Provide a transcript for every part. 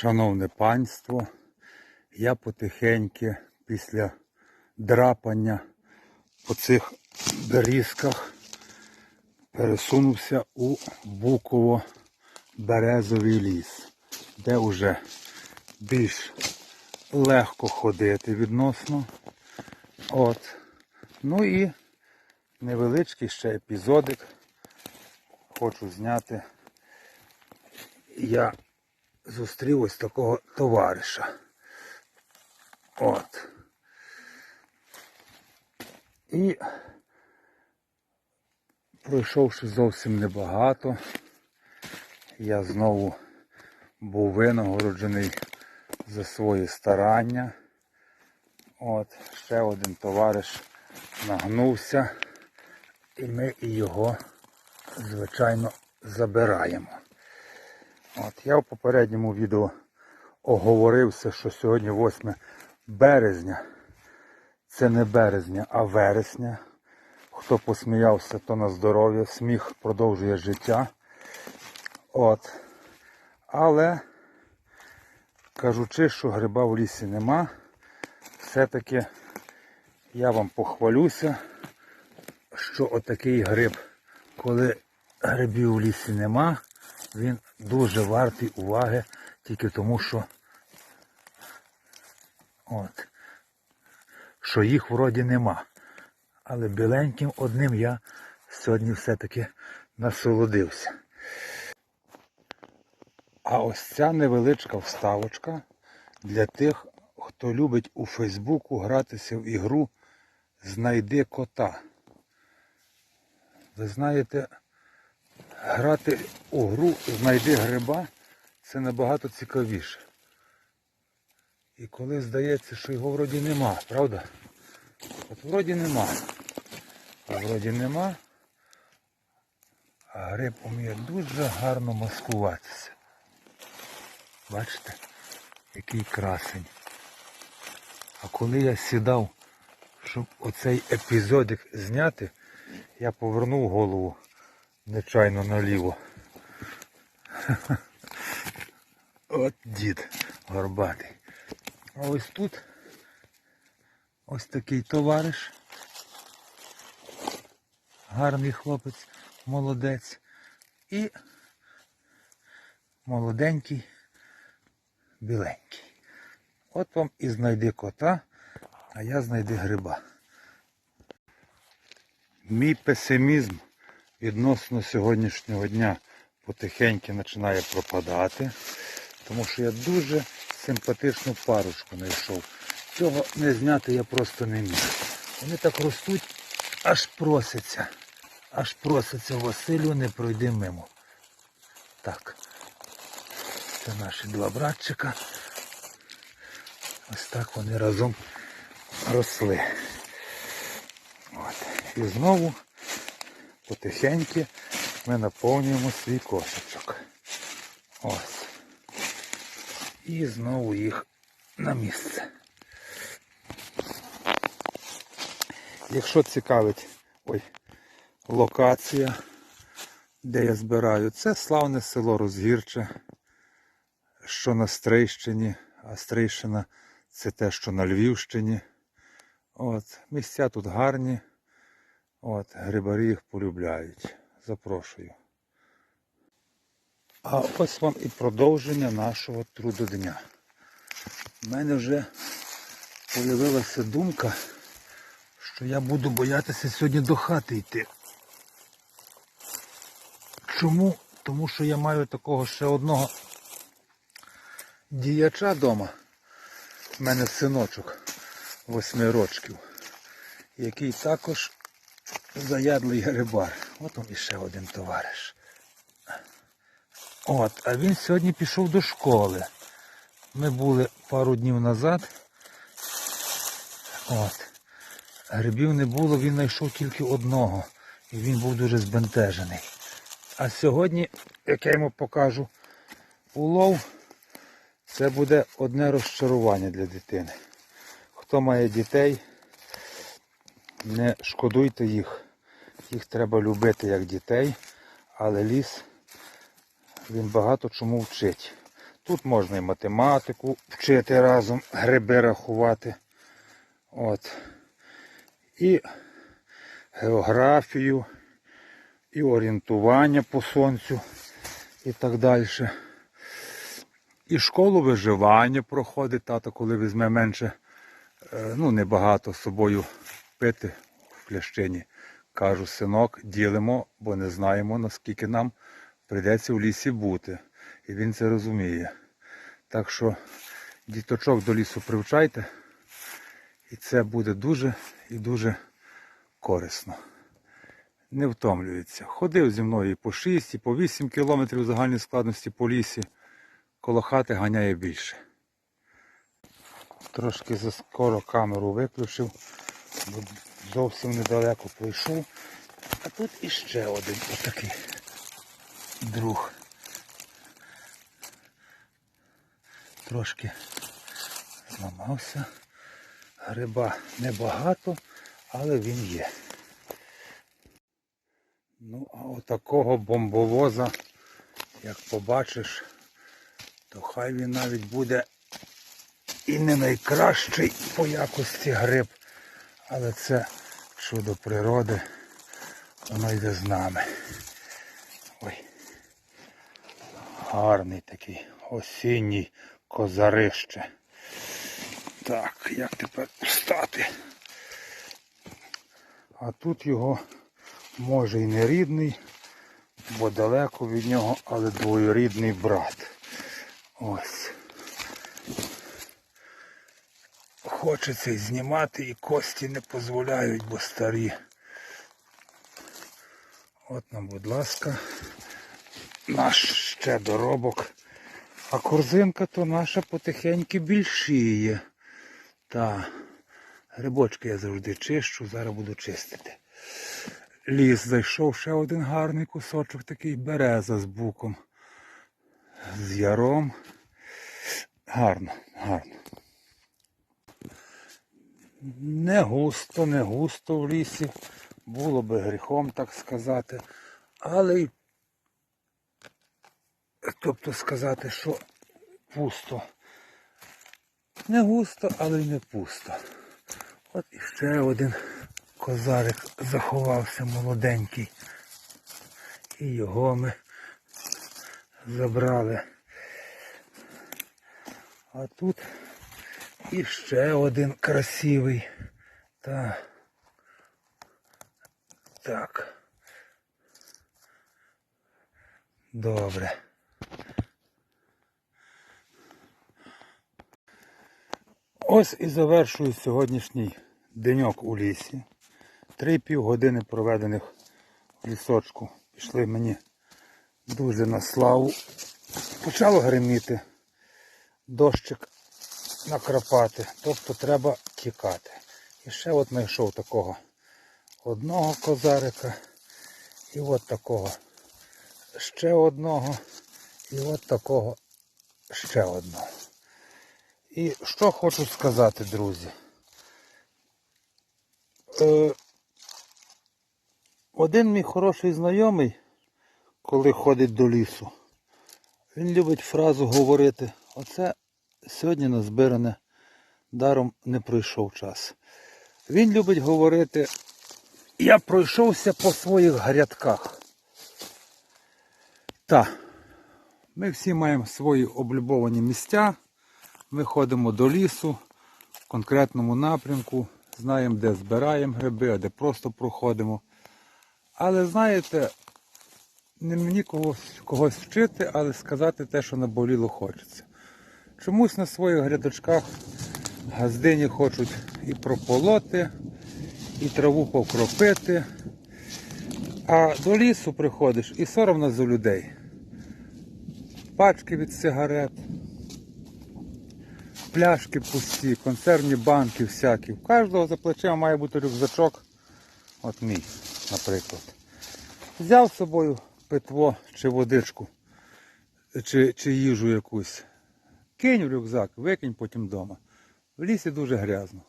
Шановне панство, я потихеньки після драпання по цих берізках пересунувся у Буково-Березовий ліс, де вже більш легко ходити відносно. От. Ну і невеличкий ще епізодик хочу зняти. Я зустрів ось такого товариша. От. І пройшовши зовсім небагато, я знову був винагороджений за свої старання. От, ще один товариш нагнувся, і ми його, звичайно, забираємо. От, я в попередньому відео оговорився, що сьогодні 8 березня. Це не березня, а вересня. Хто посміявся, то на здоров'я. Сміх продовжує життя. От. Але, кажучи, що гриба в лісі нема, все-таки я вам похвалюся, що отакий гриб, коли грибів в лісі нема, він дуже вартий уваги тільки тому, що от, що їх вроді нема. Але біленьким одним я сьогодні все-таки насолодився. А ось ця невеличка вставочка для тих, хто любить у Фейсбуку гратися в ігру Знайди кота. Ви знаєте, грати у гру Знайди гриба це набагато цікавіше. І коли здається, що його вроді нема, правда? От вроді нема. А вроді нема. А гриб уміє дуже гарно маскуватися. Бачите, який красень. А коли я сідав, щоб оцей епізодик зняти, я повернув голову нечайно наліво. От дід горбатий. А ось тут ось такий товариш. Гарний хлопець, молодець. І молоденький, біленький. От вам і знайди кота, а я знайди гриба. Мій песимізм відносно сьогоднішнього дня потихеньки починає пропадати, тому що я дуже симпатичну парочку знайшов. Цього не зняти я просто не міг. Вони так ростуть, аж просяться. Аж проситься Василю, не пройди мимо. Так. Це наші два братчика. Ось так вони разом росли. От. І знову потихеньки ми наповнюємо свій кошечок. Ось. І знову їх на місце. Якщо цікавить ой, локація, де я збираю, це славне село Розгірче, що на Стрийщині, а Стрийщина це те, що на Львівщині. От, Місця тут гарні. От, Грибарі їх полюбляють. Запрошую. А ось вам і продовження нашого трудодня. У мене вже з'явилася думка, що я буду боятися сьогодні до хати йти. Чому? Тому що я маю такого ще одного діяча вдома. У мене синочок восьми рочків, який також заядлий рибар. От вам іще один товариш. От, а він сьогодні пішов до школи. Ми були пару днів назад. От. Грибів не було, він знайшов тільки одного. І він був дуже збентежений. А сьогодні, як я йому покажу улов, це буде одне розчарування для дитини. Хто має дітей, не шкодуйте їх. Їх треба любити як дітей, але ліс він багато чому вчить. Тут можна і математику вчити разом, гриби рахувати. От. І географію, і орієнтування по сонцю і так далі. І школу виживання проходить тато, коли візьме менше, е, ну небагато з собою пити в плящині. Кажу, синок, ділимо, бо не знаємо, наскільки нам прийдеться в лісі бути. І він це розуміє. Так що діточок до лісу привчайте, і це буде дуже і дуже корисно. Не втомлюється. Ходив зі мною і по 6, і по 8 кілометрів загальної складності по лісі. Коло хати ганяє більше. Трошки заскоро камеру виключив, зовсім недалеко пройшов. А тут іще один отакий друг. Трошки зламався. Гриба небагато, але він є. Ну, а отакого бомбовоза, як побачиш, то хай він навіть буде і не найкращий по якості гриб, але це чудо природи, воно йде з нами. Ой. Гарний такий осінній козарище. Так, як тепер встати? А тут його може і не рідний, бо далеко від нього, але двоюрідний брат. Ось. Хочеться і знімати, і кості не дозволяють, бо старі. От нам, будь ласка, наш ще доробок. А корзинка то наша потихеньки більшіє. Та грибочки я завжди чищу, зараз буду чистити. Ліс зайшов ще один гарний кусочок, такий береза з буком. З яром. Гарно, гарно. Не густо, не густо в лісі. Було би гріхом, так сказати. Але й тобто сказати, що пусто. Не густо, але й не пусто. От іще один козарик заховався молоденький. І його ми забрали. А тут іще один красивий. Та. Так. Добре. Ось і завершую сьогоднішній деньок у лісі. Три півгодини проведених в лісочку. Пішли мені дуже на славу. Почало гриміти. Дощик накрапати. Тобто треба тікати. І ще от знайшов такого одного козарика. І от такого ще одного. І от такого ще одного. І що хочу сказати, друзі. Е, один мій хороший знайомий, коли ходить до лісу, він любить фразу говорити, оце сьогодні назбиране, даром не пройшов час. Він любить говорити, я пройшовся по своїх грядках. Так, ми всі маємо свої облюбовані місця. Ми ходимо до лісу в конкретному напрямку, знаємо, де збираємо гриби, а де просто проходимо. Але знаєте, не мені когось, когось вчити, але сказати те, що наболіло хочеться. Чомусь на своїх грядочках газдині хочуть і прополоти, і траву покропити. А до лісу приходиш і соромно за людей. Пачки від сигарет, пляшки пусті, консервні банки всякі. У кожного за плечима має бути рюкзачок. От мій, наприклад. Взяв з собою питво чи водичку, чи, чи їжу якусь. Кинь в рюкзак, викинь потім вдома. В лісі дуже грязно.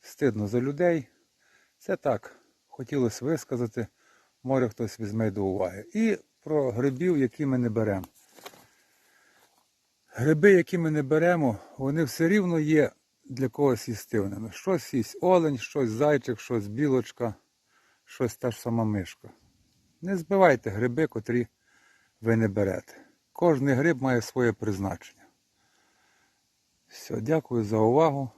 Стидно за людей. Це так, хотілося висказати, може хтось візьме до уваги. І про грибів, які ми не беремо. Гриби, які ми не беремо, вони все рівно є для когось їстивними. Щось їсть олень, щось зайчик, щось білочка, щось та ж сама мишка. Не збивайте гриби, котрі ви не берете. Кожний гриб має своє призначення. Все, дякую за увагу.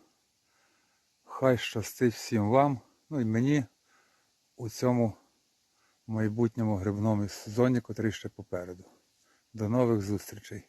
Хай щастить всім вам, ну і мені у цьому майбутньому грибному сезоні, котрий ще попереду. До нових зустрічей!